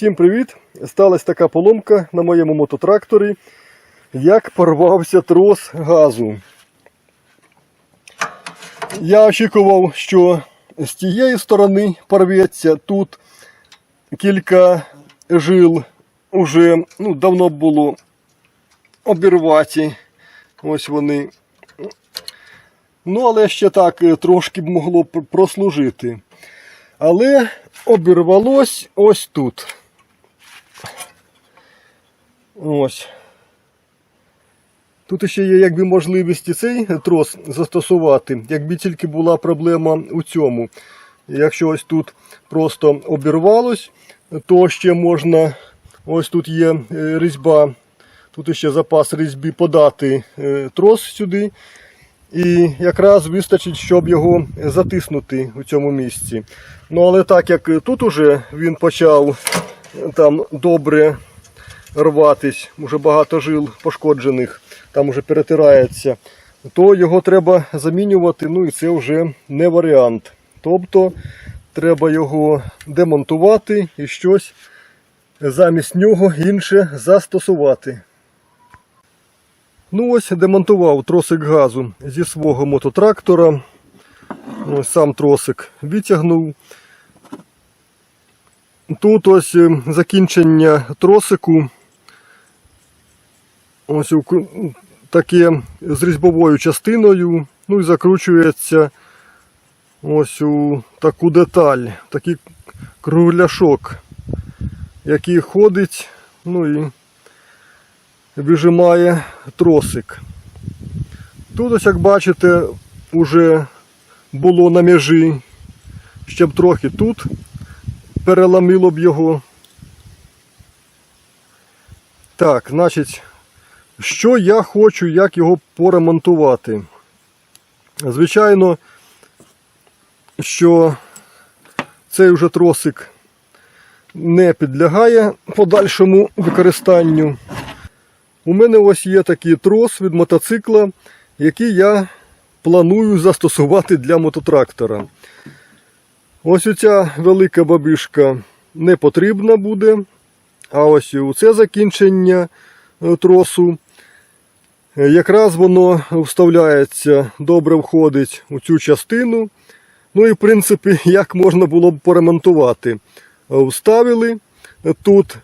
Всім привіт! Сталася така поломка на моєму мототракторі, як порвався трос газу. Я очікував, що з тієї сторони порветься. Тут кілька жил уже ну, давно було обірваті. Ось вони. Ну, але ще так е, трошки б могло пр- прослужити. Але обірвалось ось тут. Ось. Тут ще є якби можливість цей трос застосувати, якби тільки була проблема у цьому. Якщо ось тут просто обірвалось, то ще можна, ось тут є е, різьба, тут ще запас різьби подати е, трос сюди. І якраз вистачить, щоб його затиснути у цьому місці. Ну але так як тут уже він почав там добре рватись, уже багато жил пошкоджених, там уже перетирається, то його треба замінювати, ну і це вже не варіант. Тобто треба його демонтувати і щось замість нього інше застосувати. Ну ось демонтував тросик газу зі свого мототрактора. Ось сам тросик витягнув. Тут ось е, закінчення тросику. Ось таке з різьбовою частиною. Ну і закручується ось у таку деталь, такий кругляшок, який ходить. Ну і вижимає тросик. Тут, ось, як бачите, вже було на межі, ще б трохи тут переламило б його. Так, значить, що я хочу, як його поремонтувати? Звичайно, що цей вже тросик не підлягає подальшому використанню. У мене ось є такий трос від мотоцикла, який я планую застосувати для мототрактора. Ось оця велика бабішка не потрібна буде. А ось це закінчення е, тросу. е, Якраз воно вставляється, добре входить у цю частину. Ну і в принципі, як можна було б поремонтувати. Е, Вставили тут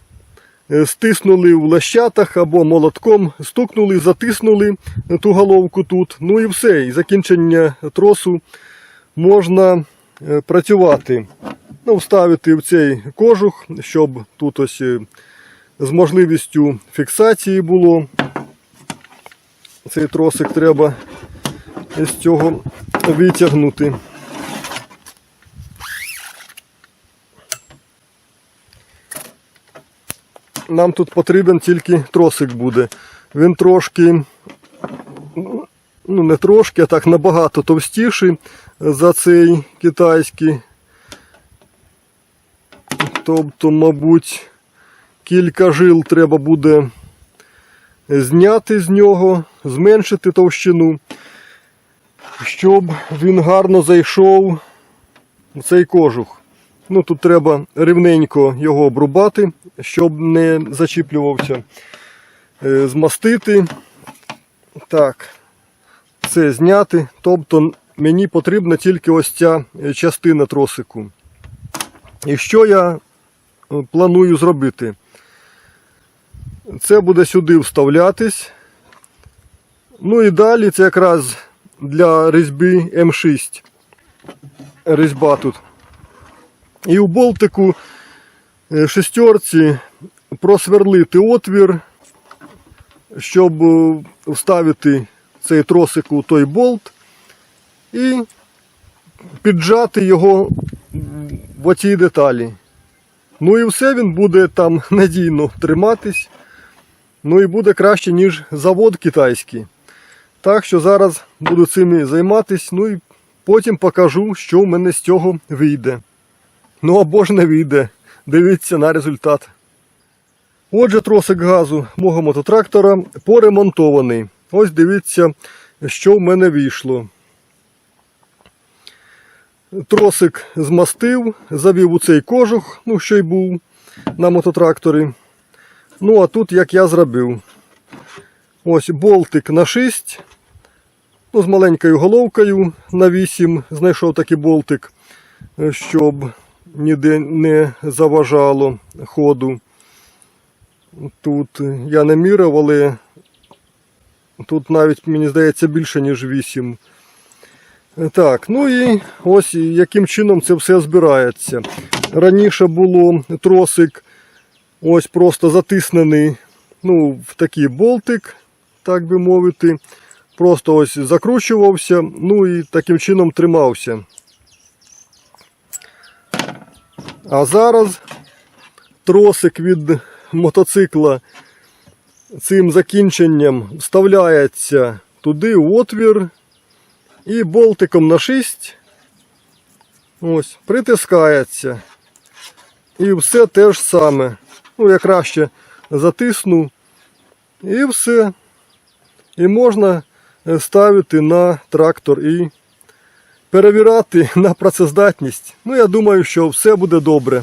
стиснули в лещатах або молотком, стукнули, затиснули ту головку тут. Ну і все. І закінчення тросу можна працювати. Ну, вставити в цей кожух, щоб тут ось е, з можливістю фіксації було. Цей тросик треба з цього витягнути. нам тут потрібен тільки тросик буде. Він трошки, ну не трошки, а так набагато товстіший за цей китайський. Тобто, мабуть, кілька жил треба буде зняти з нього, зменшити товщину, щоб він гарно зайшов в цей кожух. Ну, тут треба рівненько його обрубати, щоб не зачіплювався. Е, Змастити. Так, це зняти. Тобто мені потрібна тільки ось ця е, частина тросику. І що я е, планую зробити? Це буде сюди вставлятись. Ну і далі це якраз для різьби М6. Різьба тут. І у болтику е, шестерці просверлити отвір, щоб вставити цей тросик у той болт і піджати його в оцій деталі. Ну і все він буде там надійно триматись. Ну і буде краще, ніж завод китайський. Так що зараз буду цим займатися, ну і потім покажу, що в мене з цього вийде. Ну або ж не вийде. Дивіться на результат. Отже, тросик газу мого мототрактора поремонтований. Ось дивіться, що в мене вийшло. Тросик змастив, завів у цей кожух, ну що й був. на мототракторі. Ну, а тут як я зробив. Ось болтик на 6. Ну, з маленькою головкою на 8 знайшов такий болтик, щоб ніде не заважало ходу. Тут я не міряв, але тут навіть, мені здається, більше, ніж 8. Так, ну і ось яким чином це все збирається. Раніше було тросик ось просто затиснений ну, в такий болтик, так би мовити. Просто ось закручувався, ну і таким чином тримався. А зараз тросик від мотоцикла цим закінченням вставляється туди отвір і болтиком на 6 ось, притискається. І все те ж саме. Ну, я краще затисну. І все. І можна ставити на трактор і перевіряти на працездатність. Ну, я думаю, що все буде добре.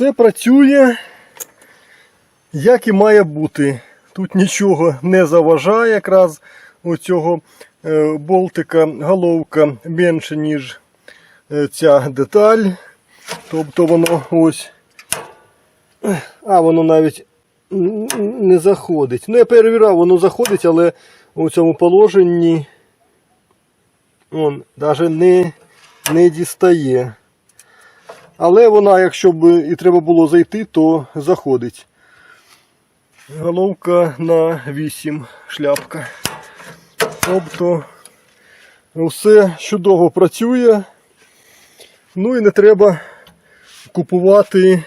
Все працює, як і має бути. Тут нічого не заважає, якраз у цього е, болтика головка менше, ніж е, ця деталь. Тобто воно ось. А, воно навіть не заходить. Ну, я перевіряв, воно заходить, але у цьому положенні он навіть не, не дістає. Але вона, якщо б і треба було зайти, то заходить. Головка на 8 шляпка. Тобто все чудово працює. Ну і не треба купувати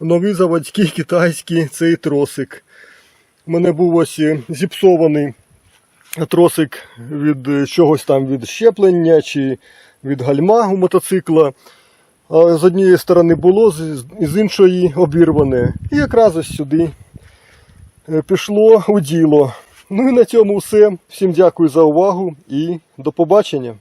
нові заводські китайські цей тросик. У мене був ось зіпсований тросик від е, чогось там від щеплення чи від гальма у мотоцикла. З однієї сторони було, з іншої обірване. І якраз ось сюди е, пішло у діло. Ну і на цьому все. Всім дякую за увагу і до побачення.